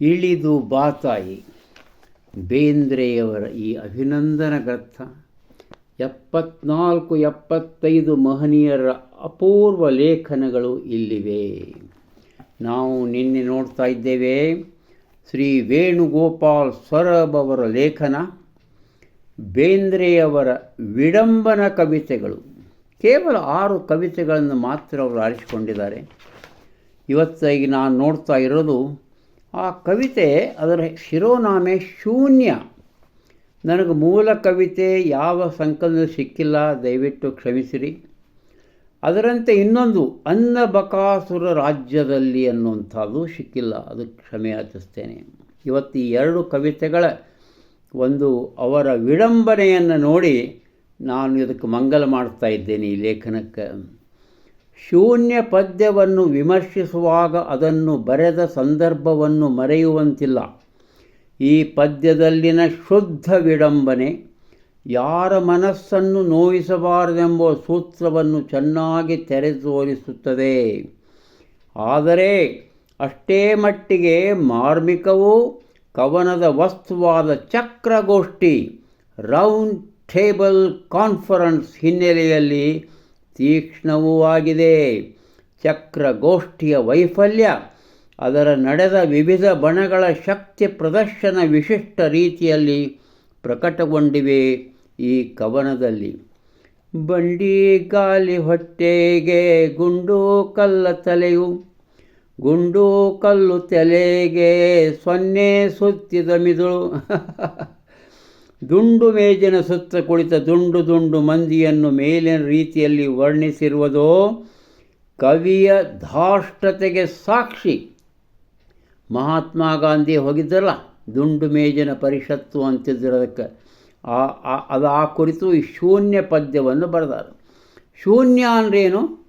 ಇಳಿದು ಬಾತಾಯಿ, ಬೇಂದ್ರೆಯವರ ಈ ಅಭಿನಂದನ ಗ್ರಂಥ. ಎಪ್ಪತ್ನಾಲ್ಕು ಎಪ್ಪತ್ತೈದು ಮಹನೀಯರ ಅಪೂರ್ವ ಲೇಖನಗಳು ಇಲ್ಲಿವೆ. ನಾವು ನಿನ್ನೆ ನೋಡ್ತಾ ಇದ್ದೇವೆ ಶ್ರೀ ವೇಣುಗೋಪಾಲ್ ಸೊರಬ್ ಅವರ ಲೇಖನ. ಬೇಂದ್ರೆಯವರ ವಿಡಂಬನ ಕವಿತೆಗಳು. ಕೇವಲ ಆರು ಕವಿತೆಗಳನ್ನು ಮಾತ್ರ ಅವರು ಆರಿಸಿಕೊಂಡಿದ್ದಾರೆ. ಇವತ್ತಾಗಿ ನಾನು ನೋಡ್ತಾ ಇರೋದು, ಆ ಕವಿತೆ ಅದರ ಶಿರೋನಾಮೆ ಶೂನ್ಯ. ನನಗೆ ಮೂಲ ಕವಿತೆ ಯಾವ ಸಂಕಲನ ಸಿಕ್ಕಿಲ್ಲ, ದಯವಿಟ್ಟು ಕ್ಷಮಿಸಿರಿ. ಅದರಂತೆ ಇನ್ನೊಂದು, ಅನ್ನಬಕಾಸುರ ರಾಜ್ಯದಲ್ಲಿ ಅನ್ನುವಂಥದ್ದು ಸಿಕ್ಕಿಲ್ಲ ಅದು ಕ್ಷಮೆ ಯಾಚಿಸ್ತೇನೆ ಇವತ್ತು ಈ ಎರಡು ಕವಿತೆಗಳ ಒಂದು ಅವರ ವಿಡಂಬನೆಯನ್ನು ನೋಡಿ ನಾನು ಇದಕ್ಕೆ ಮಂಗಲ ಮಾಡ್ತಾ ಇದ್ದೇನೆ ಈ ಲೇಖನಕ್ಕೆ. ಶೂನ್ಯ ಪದ್ಯವನ್ನು ವಿಮರ್ಶಿಸುವಾಗ ಅದನ್ನು ಬರೆದ ಸಂದರ್ಭವನ್ನು ಮರೆಯುವಂತಿಲ್ಲ. ಈ ಪದ್ಯದಲ್ಲಿನ ಶುದ್ಧ ವಿಡಂಬನೆ, ಯಾರ ಮನಸ್ಸನ್ನು ನೋಯಿಸಬಾರದೆಂಬ ಸೂತ್ರವನ್ನು ಚೆನ್ನಾಗಿ ತೆರೆ ತೋರಿಸುತ್ತದೆ ಆದರೆ ಅಷ್ಟೇ ಮಟ್ಟಿಗೆ ಮಾರ್ಮಿಕವೂ ಕವನದ ವಸ್ತುವಾದ ಚಕ್ರಗೋಷ್ಠಿ, ರೌಂಡ್ ಟೇಬಲ್ ಕಾನ್ಫರೆನ್ಸ್ ಹಿನ್ನೆಲೆಯಲ್ಲಿ ತೀಕ್ಷ್ಣವೂ ಆಗಿದೆ. ಚಕ್ರಗೋಷ್ಠಿಯ ವೈಫಲ್ಯ, ಅದರ ನಡೆದ ವಿವಿಧ ಬಣಗಳ ಶಕ್ತಿ ಪ್ರದರ್ಶನ ವಿಶಿಷ್ಟ ರೀತಿಯಲ್ಲಿ ಪ್ರಕಟಗೊಂಡಿವೆ ಈ ಕವನದಲ್ಲಿ. ಬಂಡಿ ಗಾಲಿ ಹೊಟ್ಟೆಗೆ ಗುಂಡು ಕಲ್ಲ ತಲೆಯು ಗುಂಡು ಕಲ್ಲು ತಲೆಗೆ ಸೊನ್ನೆ ಸುತ್ತಿದ ಮಿದುಳು. ದುಂಡು ಮೇಜಿನ ಸುತ್ತ ಕುಳಿತ ದುಂಡು ದುಂಡು ಮಂದಿಯನ್ನು ಮೇಲಿನ ರೀತಿಯಲ್ಲಿ ವರ್ಣಿಸಿರುವುದು ಕವಿಯ ಧಾಷ್ಟತೆಗೆ ಸಾಕ್ಷಿ. ಮಹಾತ್ಮ ಗಾಂಧಿ ಹೋಗಿದ್ದಲ್ಲ, ದುಂಡು ಮೇಜಿನ ಪರಿಷತ್ತು ಅಂತಿದ್ದರದಕ್ಕೆ. ಆ ಅದು ಆ ಕುರಿತು ಈ ಶೂನ್ಯ ಪದ್ಯವನ್ನು ಬರೆದಾರೆ. ಶೂನ್ಯ ಅಂದ್ರೇನು?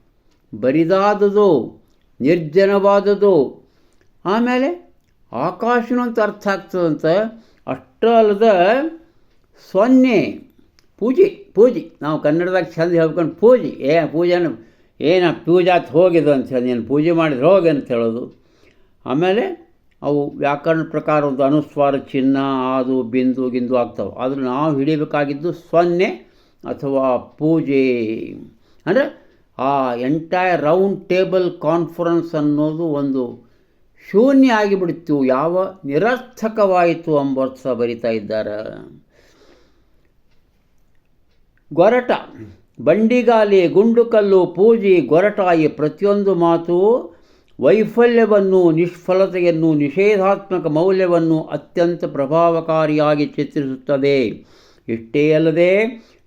ಬರಿದಾದುದು ನಿರ್ಜನವಾದುದು ಆಮೇಲೆ ಆಕಾಶನೂ ಅಂತ ಅರ್ಥ ಆಗ್ತದಂತ ಅಷ್ಟೇ ಅಲ್ಲದ ಸೊನ್ನೆ, ಪೂಜೆ ಪೂಜೆ. ನಾವು ಕನ್ನಡದಾಗ ಚಂದ ಹೇಳ್ಕೊಂಡು ಪೂಜೆ. ಏ ಪೂಜೆನ ಏನ ಪೂಜಾತ್ ಹೋಗಿದ್ದು ಅಂತ ಹೇಳಿ, ನೀನು ಪೂಜೆ ಮಾಡಿದ್ರೆ ಹೋಗಿ ಅಂತ ಹೇಳೋದು. ಆಮೇಲೆ ಅವು ವ್ಯಾಕರಣ ಪ್ರಕಾರ ಒಂದು ಅನುಸ್ವಾರ ಚಿನ್ನ ಅದು ಬಿಂದು, ಗಿಂದು ಆಗ್ತವೆ. ಆದ್ರೆ ನಾವು ಹಿಡಿಬೇಕಾಗಿದ್ದು ಸೊನ್ನೆ ಅಥವಾ ಪೂಜೆ. ಅಂದರೆ ಆ ಎಂಟೈರ್ ರೌಂಡ್ ಟೇಬಲ್ ಕಾನ್ಫರೆನ್ಸ್ ಅನ್ನೋದು ಒಂದು ಶೂನ್ಯ ಆಗಿಬಿಡ್ತು. ಯಾವ ನಿರರ್ಥಕವಾಯಿತು ಅರ್ಥ ಬರಿತಾ ಇದ್ದಾರೆ. ಗೊರಟ, ಬಂಡಿಗಾಲಿ, ಗುಂಡುಕಲ್ಲು, ಪೂಜಿ ಗೊರಟ ಈ ಪ್ರತಿಯೊಂದು ಮಾತು ವೈಫಲ್ಯವನ್ನು, ನಿಷ್ಫಲತೆಯನ್ನು, ನಿಷೇಧಾತ್ಮಕ ಮೌಲ್ಯವನ್ನು ಅತ್ಯಂತ ಪ್ರಭಾವಕಾರಿಯಾಗಿ ಚಿತ್ರಿಸುತ್ತದೆ. ಇಷ್ಟೇ ಅಲ್ಲದೆ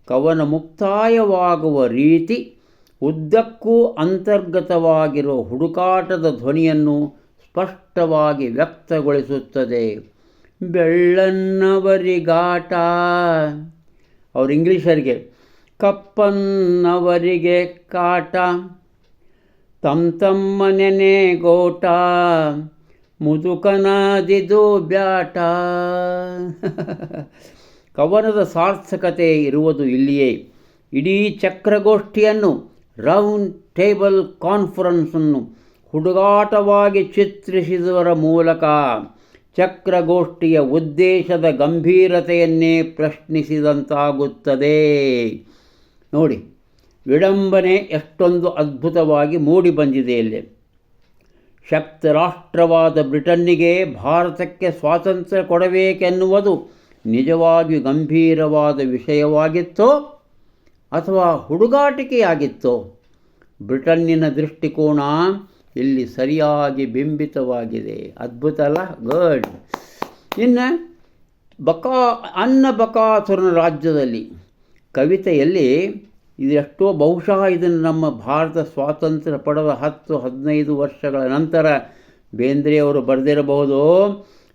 ಕವನ ಮುಕ್ತಾಯವಾಗುವ ರೀತಿ ಉದ್ದಕ್ಕೂ ಅಂತರ್ಗತವಾಗಿರುವ ಹುಡುಕಾಟದ ಧ್ವನಿಯನ್ನು ಸ್ಪಷ್ಟವಾಗಿ ವ್ಯಕ್ತಗೊಳಿಸುತ್ತದೆ. ಬೆಳ್ಳನ್ನವರಿಗಾಟ. ಅವರು ಇಂಗ್ಲೀಷರಿಗೆ, ಕಪ್ಪನ್ನವರಿಗೆ ಕಾಟ. ತಮ್ಮ ತಮ್ಮ ನೆನೆ ಗೋಟ. ಮುದುಕನಾದಿದು ಬ್ಯಾಟ. ಕವನದ ಸಾರ್ಥಕತೆ ಇರುವುದು ಇಲ್ಲಿಯೇ. ಇಡೀ ಚಕ್ರಗೋಷ್ಠಿಯನ್ನು ರೌಂಡ್ ಟೇಬಲ್ ಕಾನ್ಫರೆನ್ಸನ್ನು ಹುಡುಗಾಟವಾಗಿ ಚಿತ್ರಿಸಿದವರ ಮೂಲಕ ಚಕ್ರಗೋಷ್ಠಿಯ ಉದ್ದೇಶದ ಗಂಭೀರತೆಯನ್ನೇ ಪ್ರಶ್ನಿಸಿದಂತಾಗುತ್ತದೆ. ನೋಡಿ, ವಿಡಂಬನೆ ಎಷ್ಟೊಂದು ಅದ್ಭುತವಾಗಿ ಮೂಡಿಬಂದಿದೆ ಇಲ್ಲಿ. ಶಕ್ತ ರಾಷ್ಟ್ರವಾದ ಬ್ರಿಟನ್ನಿಗೆ ಭಾರತಕ್ಕೆ ಸ್ವಾತಂತ್ರ್ಯ ಕೊಡಬೇಕೆನ್ನುವುದು ನಿಜವಾಗಿ ಗಂಭೀರವಾದ ವಿಷಯವಾಗಿತ್ತೋ ಅಥವಾ ಹುಡುಗಾಟಿಕೆಯಾಗಿತ್ತೋ, ಬ್ರಿಟನ್ನಿನ ದೃಷ್ಟಿಕೋನ ಇಲ್ಲಿ ಸರಿಯಾಗಿ ಬಿಂಬಿತವಾಗಿದೆ. ಅದ್ಭುತ ಅಲ್ಲ? ಗಡ್ ಇನ್ನು ಬಕಾ, ಅನ್ನ ಬಕಾಸುರನ ರಾಜ್ಯದಲ್ಲಿ ಕವಿತೆಯಲ್ಲಿ ಇದೆಷ್ಟೋ ಬಹುಶಃ ಇದನ್ನು ನಮ್ಮ ಭಾರತ ಸ್ವಾತಂತ್ರ್ಯ ಪಡೆದ ಹತ್ತು, ಹದಿನೈದು ವರ್ಷಗಳ ನಂತರ ಬೇಂದ್ರೆಯವರು ಬರೆದಿರಬಹುದು,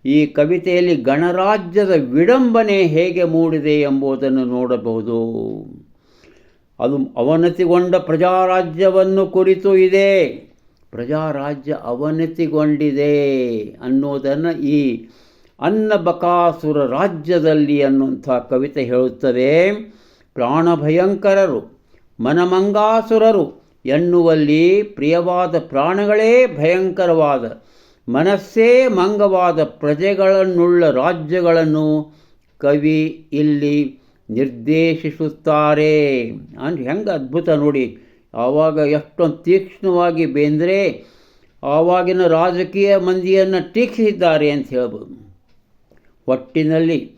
ಈ ಕವಿತೆಯಲ್ಲಿ ಗಣರಾಜ್ಯದ ವಿಡಂಬನೆ ಹೇಗೆ ಮೂಡಿದೆ ಎಂಬುದನ್ನು ನೋಡಬಹುದು. ಅದು ಅವನತಿಗೊಂಡ ಪ್ರಜಾರಾಜ್ಯವನ್ನು ಕುರಿತು ಇದೆ. ಪ್ರಜಾರಾಜ್ಯ ಅವನತಿಗೊಂಡಿದೆ ಅನ್ನೋದನ್ನು ಈ ಅನ್ನಬಕಾಸುರ ರಾಜ್ಯದಲ್ಲಿ ಅನ್ನುವಂಥ ಕವಿತೆ ಹೇಳುತ್ತದೆ. ಪ್ರಾಣಭಯಂಕರರು, ಮನಮಂಗಾಸುರರು ಎನ್ನುವಲ್ಲಿ ಪ್ರಿಯವಾದ ಪ್ರಾಣಗಳೇ ಭಯಂಕರವಾದ, ಮನಸ್ಸೇ ಮಂಗವಾದ ಪ್ರಜೆಗಳನ್ನುಳ್ಳ ರಾಜ್ಯಗಳನ್ನು ಕವಿ ಇಲ್ಲಿ ನಿರ್ದೇಶಿಸುತ್ತಾರೆ. ಅಂದ್ರೆ ಹೆಂಗೆ ಅದ್ಭುತ ನೋಡಿ. ಆವಾಗ ಎಷ್ಟೊಂದು ತೀಕ್ಷ್ಣವಾಗಿ ಬೇಂದ್ರೆ ಆವಾಗಿನ ರಾಜಕೀಯ ಮಂದಿಯನ್ನು ಟೀಕಿಸಿದ್ದಾರೆ ಅಂತ ಹೇಳ್ಬೋದು. ಒಟ್ಟಿನಲ್ಲಿ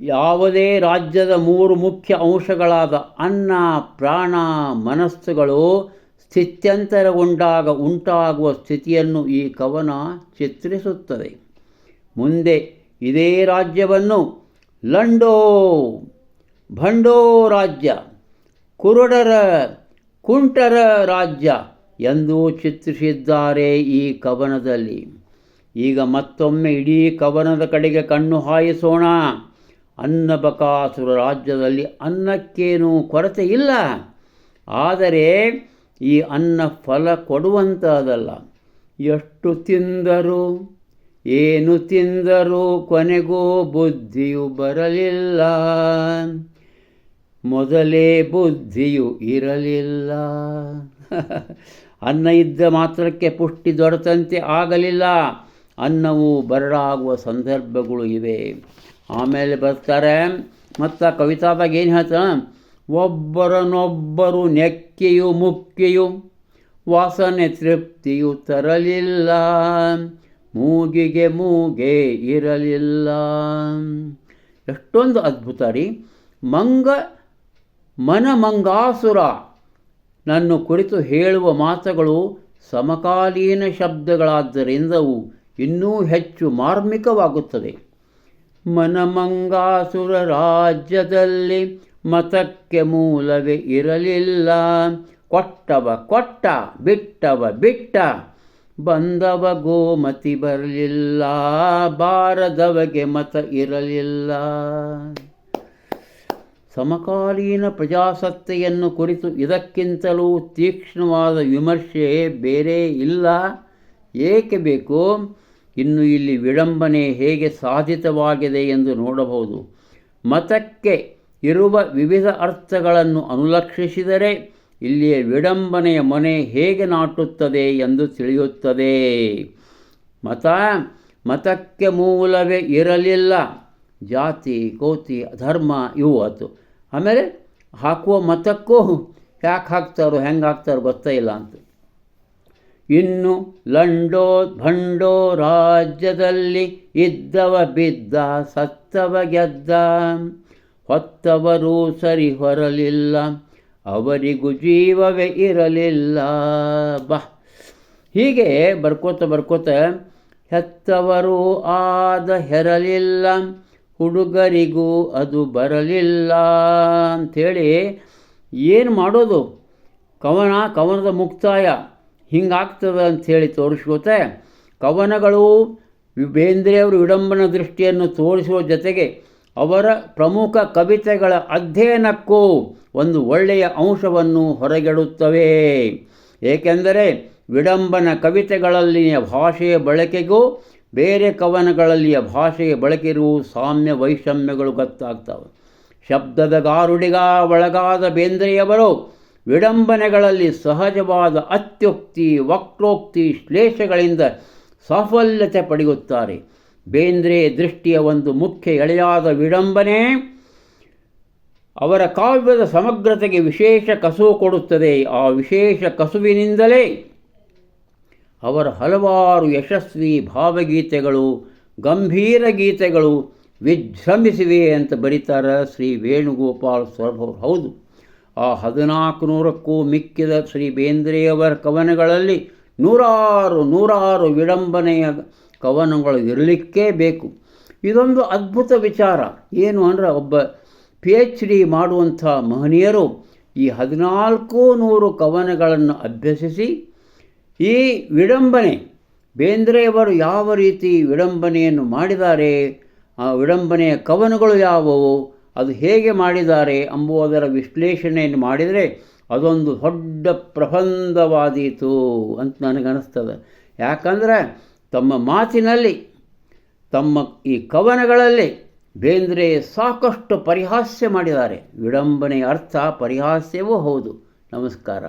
ಯಾವುದೇ ರಾಜ್ಯದ ಮೂರು ಮುಖ್ಯ ಅಂಶಗಳಾದ ಅನ್ನ, ಪ್ರಾಣ, ಮನಸ್ಸುಗಳು ಸ್ಥಿತ್ಯಂತರಗೊಂಡಾಗ ಉಂಟಾಗುವ ಸ್ಥಿತಿಯನ್ನು ಈ ಕವನ ಚಿತ್ರಿಸುತ್ತದೆ. ಮುಂದೆ ಇದೇ ರಾಜ್ಯವನ್ನು ಲಂಡೋ ಭಂಡೋ ರಾಜ್ಯ ಕುರುಡರ ಕುಂಟರ ರಾಜ್ಯ ಎಂದು ಚಿತ್ರಿಸಿದ್ದಾರೆ ಈ ಕವನದಲ್ಲಿ. ಈಗ ಮತ್ತೊಮ್ಮೆ ಇಡೀ ಕವನದ ಕಡೆಗೆ ಕಣ್ಣು ಹಾಯಿಸೋಣ. ಅನ್ನಬಕಾಸುರ ರಾಜ್ಯದಲ್ಲಿ ಅನ್ನಕ್ಕೇನೂ ಕೊರತೆ ಇಲ್ಲ. ಆದರೆ ಈ ಅನ್ನ ಫಲ ಕೊಡುವಂಥದ್ದಲ್ಲ ಎಷ್ಟು ತಿಂದರೂ, ಏನು ತಿಂದರೂ ಕೊನೆಗೂ ಬುದ್ಧಿಯು ಬರಲಿಲ್ಲ. ಮೊದಲೇ ಬುದ್ಧಿಯು ಇರಲಿಲ್ಲ. ಅನ್ನ ಇದ್ದ ಮಾತ್ರಕ್ಕೆ ಪುಷ್ಟಿ ದೊರೆತಂತೆ ಆಗಲಿಲ್ಲ. ಅನ್ನವು ಬರಡಾಗುವ ಸಂದರ್ಭಗಳು ಇವೆ. ಆಮೇಲೆ ಬರ್ತಾರೆ, ಮತ್ತು ಕವಿತಾದಾಗ ಏನು ಹೇಳ್ತಾನೆ? ಒಬ್ಬರನೊಬ್ಬರು ನೆಕ್ಕೆಯು ಮುಕ್ಕೆಯು, ವಾಸನೆ ತೃಪ್ತಿಯು ತರಲಿಲ್ಲ. ಮೂಗಿಗೆ ಮೂಗೆ ಇರಲಿಲ್ಲ. ಎಷ್ಟೊಂದು ಅದ್ಭುತ ರೀ. ಮಂಗ ಮನಮಂಗಾಸುರ. ನನ್ನ ಕುರಿತು ಹೇಳುವ ಮಾತುಗಳು ಸಮಕಾಲೀನ ಶಬ್ದಗಳಾದ್ದರಿಂದವು ಇನ್ನೂ ಹೆಚ್ಚು ಮಾರ್ಮಿಕವಾಗುತ್ತದೆ ಮನಮಂಗಾಸುರ ರಾಜ್ಯದಲ್ಲಿ ಮತಕ್ಕೆ ಮೂಲವೇ ಇರಲಿಲ್ಲ. ಕೊಟ್ಟವ ಕೊಟ್ಟ, ಬಿಟ್ಟವ ಬಿಟ್ಟ, ಬಂದವ ಗೋಮತಿ ಬರಲಿಲ್ಲ. ಬಾರದವಗೆ ಮತ ಇರಲಿಲ್ಲ. ಸಮಕಾಲೀನ ಪ್ರಜಾಸತ್ತೆಯನ್ನು ಕುರಿತು ಇದಕ್ಕಿಂತಲೂ ತೀಕ್ಷ್ಣವಾದ ವಿಮರ್ಶೆ ಬೇರೆ ಇಲ್ಲ. ಏಕೆ ಬೇಕು? ಇನ್ನು ಇಲ್ಲಿ ವಿಡಂಬನೆ ಹೇಗೆ ಸಾಧಿತವಾಗಿದೆ ಎಂದು ನೋಡಬಹುದು. ಮತಕ್ಕೆ ಇರುವ ವಿವಿಧ ಅರ್ಥಗಳನ್ನು ಅನುಲಕ್ಷಿಸಿದರೆ ಇಲ್ಲಿಯ ವಿಡಂಬನೆಯ ಮನೆ ಹೇಗೆ ನಾಟುತ್ತದೆ ಎಂದು ತಿಳಿಯುತ್ತದೆ. ಮತ, ಮತಕ್ಕೆ ಮೂಲವೇ ಇರಲಿಲ್ಲ. ಜಾತಿ ಕೋತಿ ಧರ್ಮ ಇವು ಆತು ಆಮೇಲೆ ಹಾಕುವ ಮತಕ್ಕೂ ಯಾಕೆ ಹಾಕ್ತಾರೋ, ಹೆಂಗೆ ಹಾಕ್ತಾರೋ ಗೊತ್ತೇ ಇಲ್ಲ ಅಂತ. ಇನ್ನು ಲಂಡೋ, ಭಂಡೋ ರಾಜ್ಯದಲ್ಲಿ ಇದ್ದವ ಬಿದ್ದ, ಸತ್ತವ ಗೆದ್ದ, ಹೊತ್ತವರು ಸರಿ ಹೊರಲಿಲ್ಲ, ಅವರಿಗೂ ಜೀವವೇ ಇರಲಿಲ್ಲ. ಬಾ. ಹೀಗೆ ಬರ್ಕೋತ ಬರ್ಕೋತ ಹೆತ್ತವರು ಆದ ಹೆರಲಿಲ್ಲ. ಹುಡುಗರಿಗೂ ಅದು ಬರಲಿಲ್ಲ ಅಂಥೇಳಿ ಏನು ಮಾಡೋದು? ಕವನ, ಕವನದ ಮುಕ್ತಾಯ ಹಿಂಗಾಗ್ತದೆ ಅಂಥೇಳಿ ತೋರಿಸ್ಕೋತೆ. ಕವನಗಳು ಬೇಂದ್ರೆಯವರು ವಿಡಂಬನ ದೃಷ್ಟಿಯನ್ನು ತೋರಿಸುವ ಜೊತೆಗೆ ಅವರ ಪ್ರಮುಖ ಕವಿತೆಗಳ ಅಧ್ಯಯನಕ್ಕೂ ಒಂದು ಒಳ್ಳೆಯ ಅಂಶವನ್ನು ಹೊರಗೆಡುತ್ತವೆ. ಏಕೆಂದರೆ ವಿಡಂಬನ ಕವಿತೆಗಳಲ್ಲಿನ ಭಾಷೆಯ ಬಳಕೆಗೂ ಬೇರೆ ಕವನಗಳಲ್ಲಿಯ ಭಾಷೆಯ ಬಳಕೆ ಇರುವ ಸಾಮ್ಯ ವೈಷಮ್ಯಗಳು ಗೊತ್ತಾಗ್ತವೆ. ಶಬ್ದದ ಗಾರುಡಿಗ ಒಳಗಾದ ಬೇಂದ್ರೆಯವರು ವಿಡಂಬನೆಗಳಲ್ಲಿ ಸಹಜವಾದ ಅತ್ಯುಕ್ತಿ, ವಕ್ರೋಕ್ತಿ ಶ್ಲೇಷಗಳಿಂದ ಸಾಫಲ್ಯತೆ ಪಡೆಯುತ್ತಾರೆ. ಬೇಂದ್ರೆ ದೃಷ್ಟಿಯ ಒಂದು ಮುಖ್ಯ ಎಳೆಯಾದ ವಿಡಂಬನೆ ಅವರ ಕಾವ್ಯದ ಸಮಗ್ರತೆಗೆ ವಿಶೇಷ ಕಸುವು ಕೊಡುತ್ತದೆ. ಆ ವಿಶೇಷ ಕಸುವಿನಿಂದಲೇ ಅವರ ಹಲವಾರು ಯಶಸ್ವಿ ಭಾವಗೀತೆಗಳು, ಗಂಭೀರ ಗೀತೆಗಳು ವಿಜೃಂಭಿಸಿವೆ ಅಂತ ಬರೀತಾರೆ ಶ್ರೀ ವೇಣುಗೋಪಾಲ್ ಸ್ವರ್ಭ ಹೌದು, ಆ ಹದಿನಾಲ್ಕು ನೂರಕ್ಕೂ ಮಿಕ್ಕಿದ ಶ್ರೀ ಬೇಂದ್ರೆಯವರ ಕವನಗಳಲ್ಲಿ ನೂರಾರು ನೂರಾರು ವಿಡಂಬನೆಯ ಕವನಗಳು ಇರಲಿಕ್ಕೇ ಬೇಕು. ಇದೊಂದು ಅದ್ಭುತ ವಿಚಾರ. ಏನು ಅಂದರೆ ಒಬ್ಬ ಪಿ ಎಚ್ ಡಿ ಮಾಡುವಂಥ ಮಹನೀಯರು ಈ ಹದಿನಾಲ್ಕು ನೂರು ಕವನಗಳನ್ನು ಅಭ್ಯಸಿಸಿ ಈ ವಿಡಂಬನೆ, ಬೇಂದ್ರೆಯವರು ಯಾವ ರೀತಿ ವಿಡಂಬನೆಯನ್ನು ಮಾಡಿದ್ದಾರೆ, ಆ ವಿಡಂಬನೆಯ ಕವನಗಳು ಯಾವುವು, ಅದು ಹೇಗೆ ಮಾಡಿದ್ದಾರೆ ಎಂಬುವುದರ ವಿಶ್ಲೇಷಣೆಯನ್ನು ಮಾಡಿದರೆ ಅದೊಂದು ದೊಡ್ಡ ಪ್ರಬಂಧವಾದೀತು ಅಂತ ನನಗನ್ನಿಸ್ತದೆ ಯಾಕಂದರೆ ತಮ್ಮ ಮಾತಿನಲ್ಲಿ, ತಮ್ಮ ಈ ಕವನಗಳಲ್ಲಿ ಬೇಂದ್ರೆ ಸಾಕಷ್ಟು ಪರಿಹಾಸ್ಯ ಮಾಡಿದ್ದಾರೆ. ವಿಡಂಬನೆಯ ಅರ್ಥ ಪರಿಹಾಸ್ಯವೂ ಹೌದು. ನಮಸ್ಕಾರ.